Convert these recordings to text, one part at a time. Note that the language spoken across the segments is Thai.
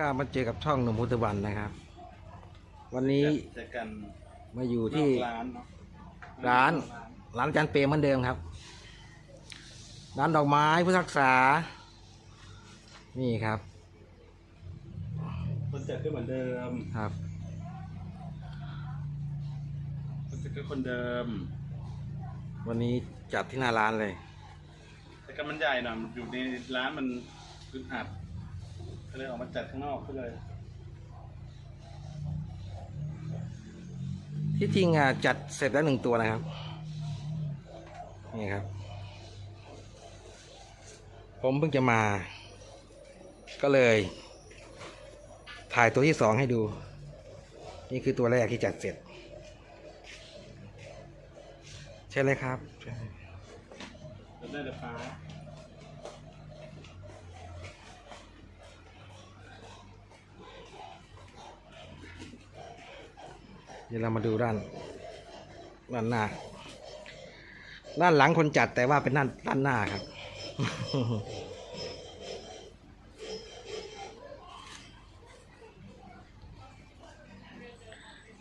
ก็มาเจอกับช่องหนุ่มพุทธวันนะครับ วันนี้เจอกันมาอยู่นที่อกร้านเนาะร้านร้านอาจารย์เปรมเหมือนเดิมครับ ร้านดอกไม้พุทธรักษา นี่ครับคนจัดก็เหมือนเดิมครับ คนจัดก็คนเดิม วันนี้จัดที่หน้าร้านเลย แต่ก็มันใหญ่หน่อยอยู่ในร้านมันอึดอัดก็ เลยออกมาจัดข้างนอกก็เลย ที่จริงอะจัดเสร็จแล้วหนึ่งตัวนะครับ นี่ครับ ผมเพิ่งจะมา ก็เลย ถ่ายตัวที่สองให้ดู นี่คือตัวแรกที่จัดเสร็จ ใช่เลยครับใช่จะได้แต่ฟ้า เดี๋ยวเรามาดูด้านด้านหน้า ด้านหลังคนจัดแต่ว่าเป็นด้านด้านหน้าครับ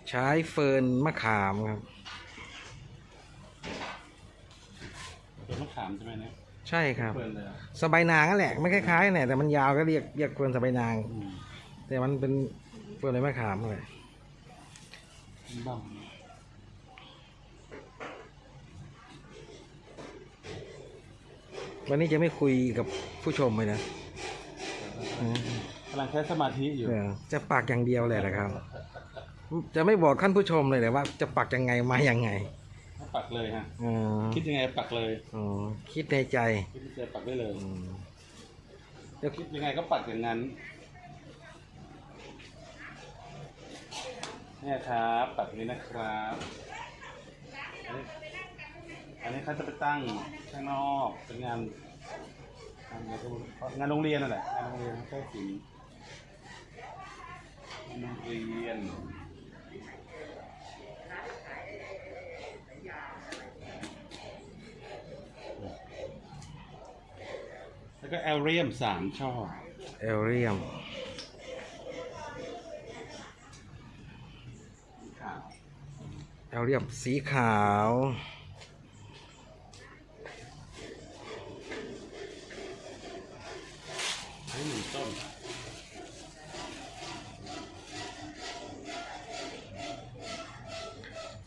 ใช้เฟิร์นมะขามครับเป็นมะขามใช่ไหมเนี่ยใช่ครับเปิดเลยอะสบายนางนั่นแหละไม่คล้ายๆเนี่ยแต่มันยาวก็เรียกเรียกเฟิร์นสบายนาง อืมแต่มันเป็นเฟิร์นอะไรมะขามเลย บ้างวันนี้จะไม่คุยกับผู้ชมเลยนะอืมกำลังใช้สมาธิอยู่เออจะปักอย่างเดียวเลยนะครับ จะไม่บอกท่านผู้ชมเลยแต่ว่า จะปักยังไงมายังไง ปักเลยฮะอ๋อคิดยังไงปักเลยอ๋อคิดในใจ คิดยังไงปักได้เลยอืมจะคิดยังไงก็ปักอย่างนั้น เนี่ยครับปักนี้นะครับ อันนี้เขาจะไปตั้งข้างนอกเป็นงานงานงานโรงเรียนนั่นแหละงานโรงเรียนใช่สิงานโรงเรียนแล้วก็แอลเรียมสามช่อเอลเรียม ค่ะ เอลเรียมสีขาว ให้หนึ่งต้น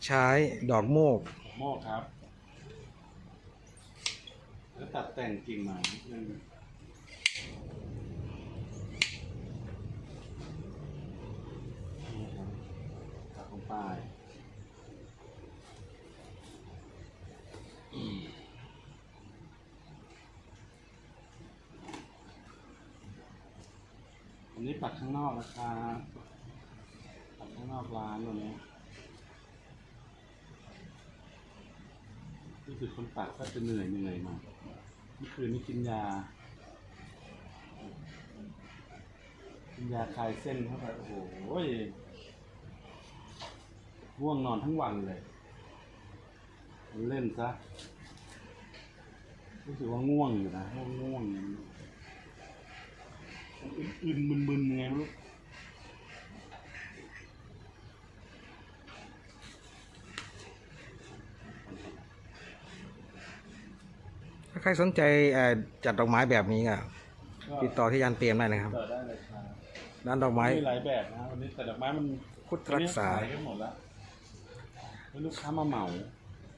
ใช้ดอกโมก โมกครับ แล้วตัดแต่งกิ่งมานิดนึงนี่ครับตัดลงไปอืมอันนี้ ปักข้างนอกนะครับปักข้างนอกร้านตัวนี้รู้สึกคนปากก็จะเหนื่อยเหนื่อยหน่อยเมื่อคืนนี้กินยา กินยาคลายเส้นเข้าไปโอ้โหง่วงนอนทั้งวันเลยเล่นซะรู้สึกว่าง่วงอยู่นะง่วงง่วงอย่างนี้อึนมึนๆยังไงไม่รู้ ถ้า ใครสนใจเอ่อจัดดอกไม้แบบนี้ก็ก็ติดต่อที่ยันเปรมได้นะครับต่อได้เลยครับร้านดอกไม้มีหลายแบบนะวันนี้แต่ดอกไม้มันพุทธรักษาวันนี้ขายกันหมดแล้วแล้วลูกค้ามาเหมา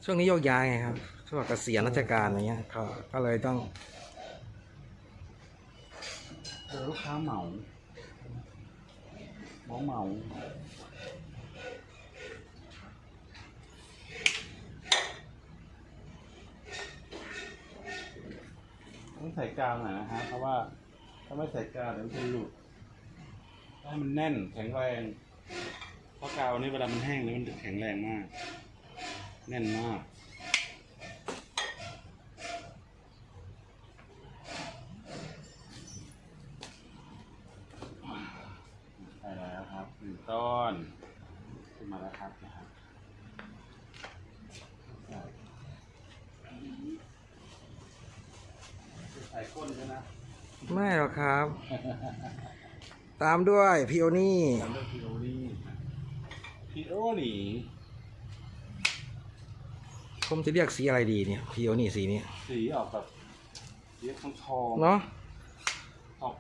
ช่วงนี้โยกย้ายไงครับช่วงเกษียณราชการอย่างเงี้ยเขาก็เลยต้องเจอลูกค้าเหมาเหมาเหมา ต้องใส่กาวหน่อยนะฮะเพราะว่าถ้าไม่ใส่กาวเดี๋ยวมันจะหลุดให้มันแน่นแข็งแรงเพราะกาวนี่เวลามันแห้งแล้วมันจะแข็งแรงมาก แน่นมาก ได้แล้วครับหนึ่งต้นขึ้นมาแล้วครับนะครับใส่ก้ นใช่ไหมไม่หรอกครับ ตามด้วยพีโอนี่ตามด้วยพีโอนี่พีโอนี่ผมจะเรียกสีอะไรดีเนี่ยพีโอนี่สีนี้สีออกแบบสีทองทองเนาะออก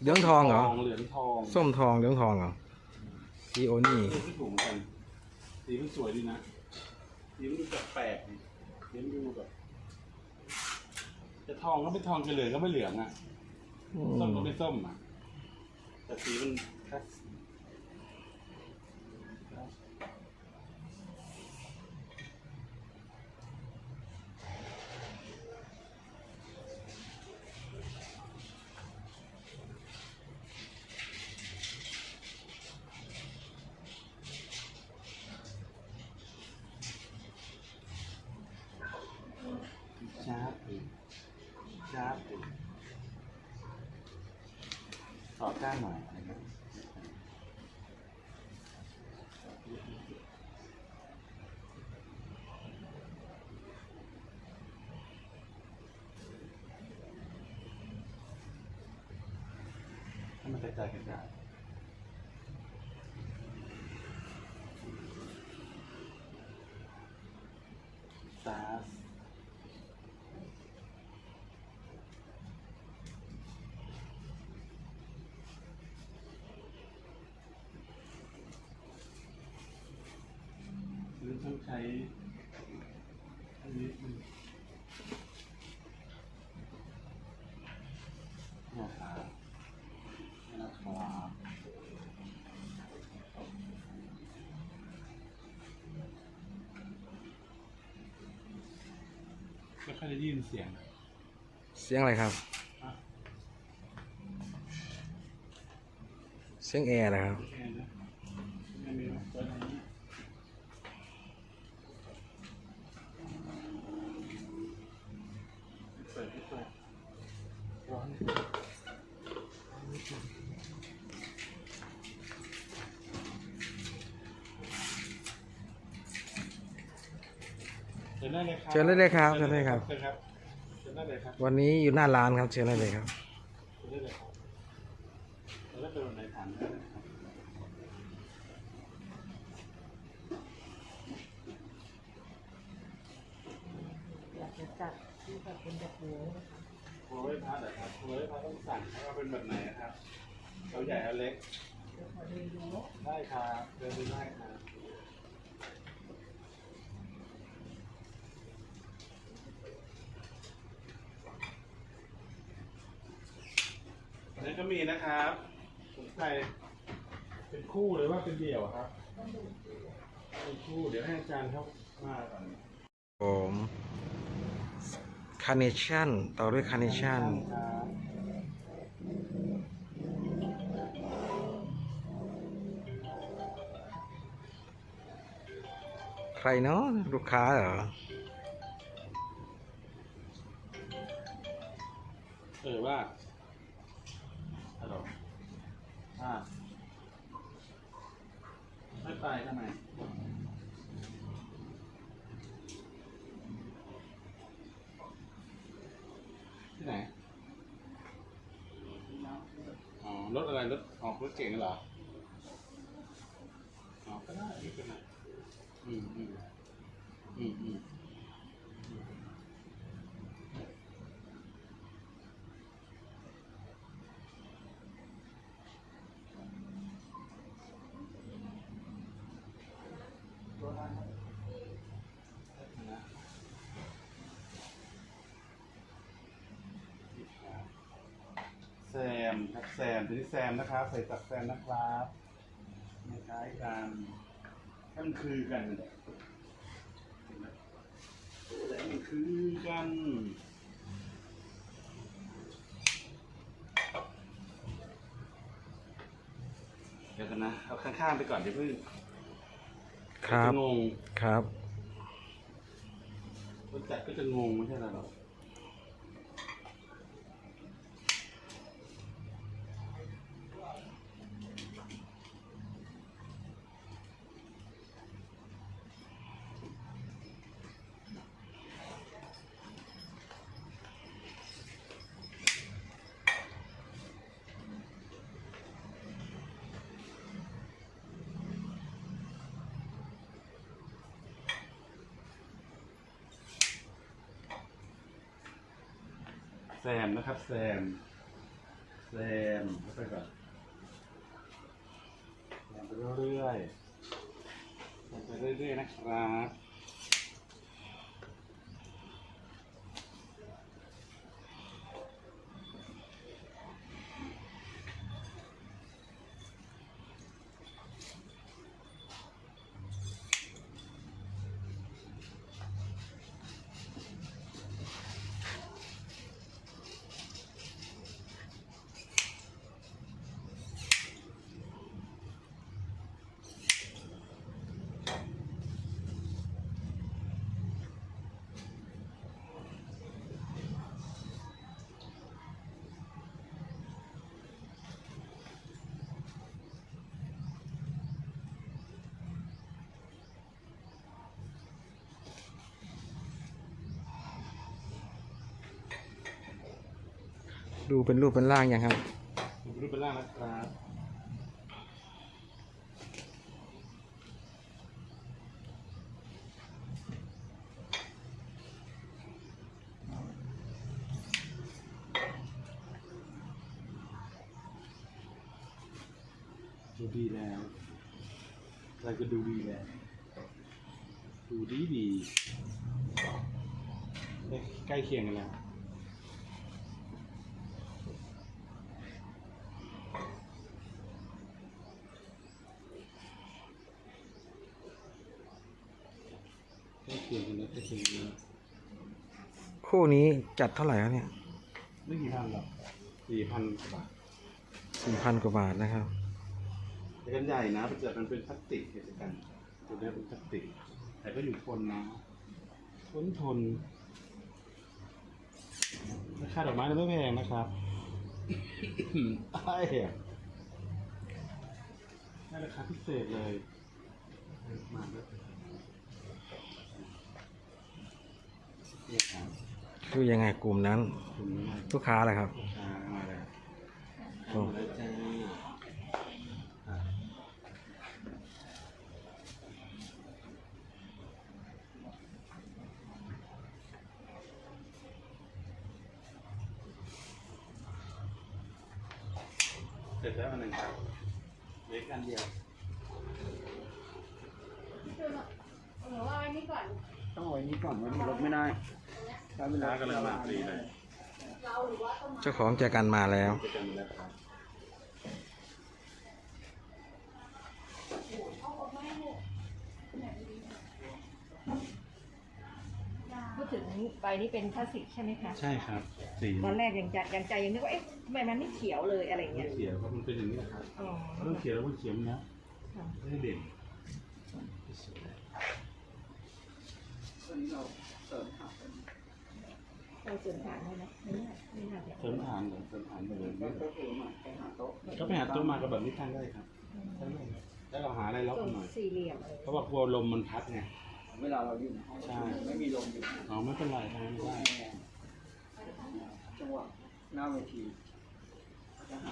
เหลืองทองเหรอ เหลืองทองส้มทองเหลืองทองเหรอพีโอนี่เออที่ถูกเหมือนกันสีมันสวยดีนะสีมันดูแปลกๆดีสีมันดูแบบจะทองก็ไม่ทองจะเหลืองก็ไม่เหลืองอะอื ส้มมก็ไม่ส้มอะแต่สีมันแค่ช ต่อก้านหน่อยอะไรเงี้ยให้มันกระจายกระจายซาส หรือ ต้องใช้อันนี้อืมนะครับนะครับไม่ค่อยได้ยินเสียง เสียงอะไรครับอะเสียงแอร์นะครับ แค่นะไม่มีไหมเปิดอันนี้เปิดเปิดร้อนเชิญ ได้เลยครับเชิญได้เลยครับเชิญได้เลยครับ เชิญครับเชิญได้เลยครับวันนี้อยู่หน้าร้านครับเชิญได้เลยครับเชิญได้เลยครับแล้วเป็นวันไหนถามได้เลยครับอยากจะจัดที่แบบเป็นแบบนี้นะคะครัวไว้พัดเหรอครับครัวไว้พัดต้องสั่งให้ว่าเป็นแบบไหนนะครับเอาใหญ่เอาเล็กเดี๋ยวขอดูดูได้ครับเดินดูได้ครับอันนี้ก็ มีนะครับสนใจเป็นคู่หรือว่าเป็นเดี่ยวครับ เป็นคู่เดี๋ยวให้อาจารย์เขามาก่อนผมคาร์เนชั่นต่อด้วยคาร์เนชั่นครับใครเนาะลูกค้าเหรอเออว่าฮัลโหลอ่า ไม่ไปทำไมที่ไหน อ๋อ รถอะไร รถออกรถเก่งเหรอ อ๋อ ก็ได้ไม่เป็นไรอืมอืมอืมอืม แซมครับแซมตัวนี้แซมนะครับ ใส่ตักแซมนะครับไม่คล้ายกันให้มันคือกันนั่นแหละเห็นไหมแต่ให้มันคือกันเดี๋ยวกันนะเอาข้างๆไปก่อนเดี๋ยวเพิ่งครับจะงงครับคนจัดก็จะงงไม่ใช่เหรอ แซมนะครับ แซม แซมเข้าไปก่อนแซมไปเรื่อยๆแซมไปเรื่อยๆนะครับ ดูเป็นรูปเป็นร่างยังครับ ดูรูปเป็นร่างนะครับดูดีแล้วอะไรก็ดูดีแล้ว ดูดีดีใกล้เคียงกันแล้ว ใกล้เคียงกันแล้วใกล้เคียงกันแล้ว คู่นี้จัดเท่าไหร่ครับเนี่ยไม่กี่พันหรอกสี่พันกว่าบาทสี่พันกว่าบาทนะครับแต่กันใหญ่นะเป็นจัดมันเป็นพลาสติกเดียวกันตัวนี้เป็นพลาสติก แต่ก็อยู่ทนนะทนทนราคาดอกไม้ไม่แพงนะครับไอ้เหี้ยได้ราคาพิเศษเลยมาแล้วเนี่ย ครับคือยังไงกลุ่มนั้นคุณไม่ได้ลูกค้าอะไรครับอ่ามาแล้วโอ้ มาแล้วจ้าอะเสร็จแล้วอันหนึ่งครับเหลืออกอันเดียว หนูว่าไว้นี่ก่อน ต้องเอาไว้นี้ก่อนไว้นี่ลบไม่ได้ ใช้เวลากำลังมาฟรีเลยเจ้าของแจกันมาแล้วจะกันแล้วครับพูดถึงใบนี้เป็นพลาสติกใช่ไหมคะ ใช่ครับ สีตอนแรกยังใจยังใจยังนึกว่าเอ๊ะทำไมมันไม่เขียวเลยอะไรเงี้ยเขียวเพราะมันเป็นอย่างนี้นะครับอ๋อถ้าต้องเขียวแล้วมันเขียวนะค่ะไม่ได้เด่นตัวนี้เราเสริมขาดเราเสริมฐานได้ไหมไม่น่าไม่น่าจะเสริมฐานเหรอเสริมฐานไปเลยก็ก็คือมาไปหาโต๊ะก็ไปหาตู้มากับแบบนี้ทางได้ครับแล้วเราหาอะไรล็อกตรงหน่อยสี่เหลี่ยมเลยเพราะว่ากลัวลมมันพัดไงเวลาเราอยู่ในห้องใช่ไม่มีลมอยู่อ๋อไม่เป็นไรทางนี้ได้จังหวะหน้าเวที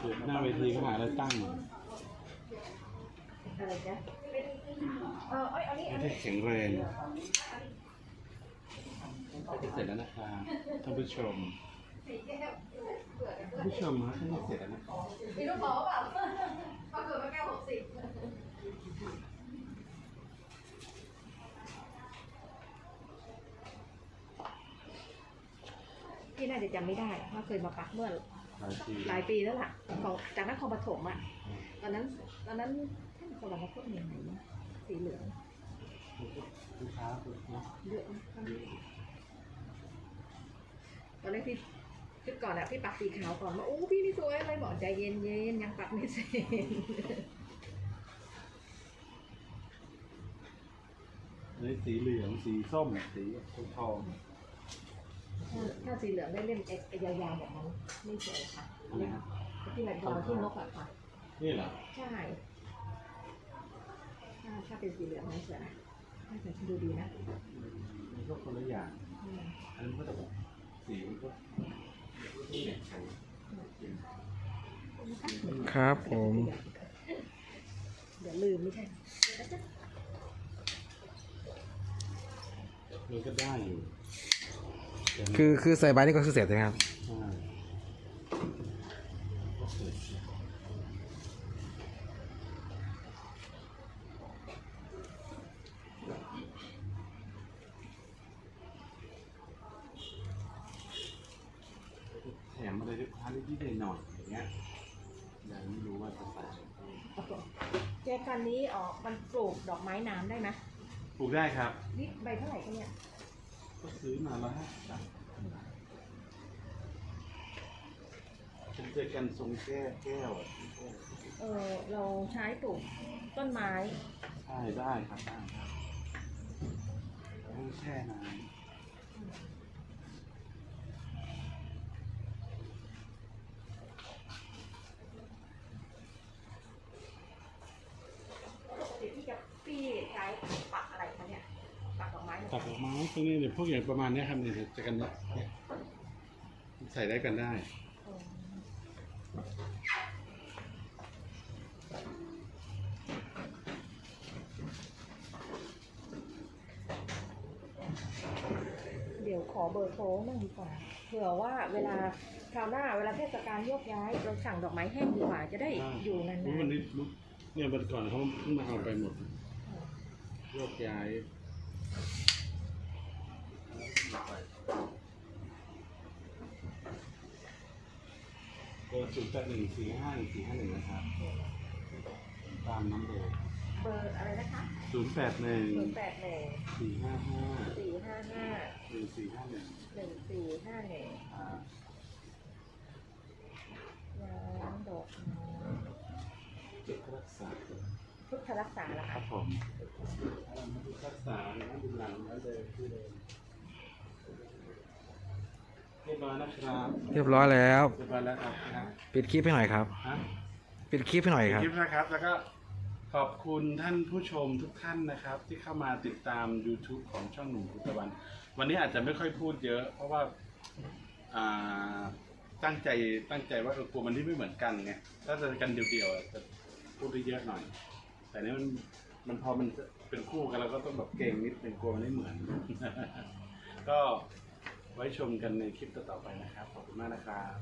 เดี๋ยวหน้าเวทีก็หาอะไรตั้งอะไรจ๊ะเออเอ้ยอันนี้อันให้นี้แข็งแรงจะ เสร็จแล้วนะครับท่านผู้ชมท่านผู้ชมนะท่านจะเสร็จแล้วนะครับมีลูกหมอเปล่าเขาเกิดมาแก้วหกสิบพี่น่าจะจำไม่ได้ว่าเคยมาปักเมื่อหลายทีหลายปีแล้วล่ะของจากนครปฐมอะตอนนั้นตอนนั้นท่านคนละมาพูดยังไงนะสีเหลืองลูกค้าเนาะเยอะนะต อนแรกพี่ชุดก่อนอะพี่ปักสีขาวก่อนว่าโอ้พี่นี่สวยเลยบอกใจเย็นเย็นๆยังปักไม่เสร็จนี่สีเหลืองสีส้มสีทองถ้าถ้าสีเหลืองได้เล่มเอ็กยาวๆแบบนั้นไม่สวยค่ะเนี่ยที่แบบเราที่นกอะค่ะ นี่เหรอ ใช่ ถ้าถ้าเป็นสีเหลืองไม่สวยนะน่าจะดูดีนะมันก็คนละอย่างอืมอันนี้นก็จะแบบ สีมันก็นี่เนี่ยแข็งครับผมเดี๋ยวลืมไม่ใช่มันก็ได้อยู่แต่มันคือคือใส่ใบนี่ก็คือเสร็จใช่ไหมครับใช่ นิดๆหน่อยๆอย่างเงี้ยยังไม่รู้ว่าจะใส่ แจกันนี้ออกมันปลูกดอกไม้น้ำได้ไหมปลูกได้ครับ นี่ใบเท่าไหร่กันเนี่ย ก็ซื้อมาแล้วฮะเป็นเจอกันทรงแก้วแก้วอะเออเราใช้ปลูกต้นไม้ ใช่ได้ครับได้ครับต้องแช่น้ปกติที่จะ พี่ใช้ปักอะไรคะเนี่ยปักดอกไม้ำตัดออกมาพวกนี้เนี่ยพวกอย่างประมาณเนี้ยครับเนี่ยจะกันเนี่ยเนี่ยใส่ได้กันได้เดี๋ยวขอเบอร์โทรมั่งดีกว่า เผื่อว่าเวลาคราวหน้าเวลาเทศกาลโยกย้ายเราสั่งดอกไม้แห้งดีกว่าจะได้อยู่นานรู้วันๆนี้รู้เนี่ยวันก่อนเขาเพิ่งมาเอาไปหมด โยกย้ายเบอร์ศูนย์แปดหนึ่งสี่ห้าหนึ่งสี่ห้าหนึ่งนะครับตามน้ำเบอร์เบอร์อะไรนะคะศูนย์แปดหนึ่งศูนย์แปดหนึ่งสี่ห้าห้าสี่ห้าห้าหนึ่งสี่ห้าหนึ่งหนึ่งสี่ห้าหนึ่งอ่าร้านดอกไม้เก็บรักษา พุทธรักษาละคคะรับผมรักษานะดูหลังแล้วเดินที่เดินเรียบร้อยนะครับเรียบร้อยแล้ว เรียบร้อยแล้วครับนะปิดคลิปให้หน่อยครับ ฮะปิดคลิปให้หน่อยครับ คลิปนะครับ แล้วก็ขอบคุณท่านผู้ชมทุกท่านนะครับ ที่เข้ามาติดตาม YouTube ของช่องหนุ่มพุทธวัน วันนี้อาจจะไม่ค่อยพูดเยอะ เพราะว่าอ่าตั้งใจตั้งใจว่าเออกลัวมันที่ไม่เหมือนกันไงถ้าจะกันเดียวๆอะจะพูดได้เยอะหน่อย แต่เนี้มันมันพอมันเป็นคู่กันเราก็ต้องแบบเก่งนิดนึงกลัวมันไม่เหมือน ก็ไว้ชมกันในคลิปต่อๆไปนะครับ ขอบคุณมากนะครับ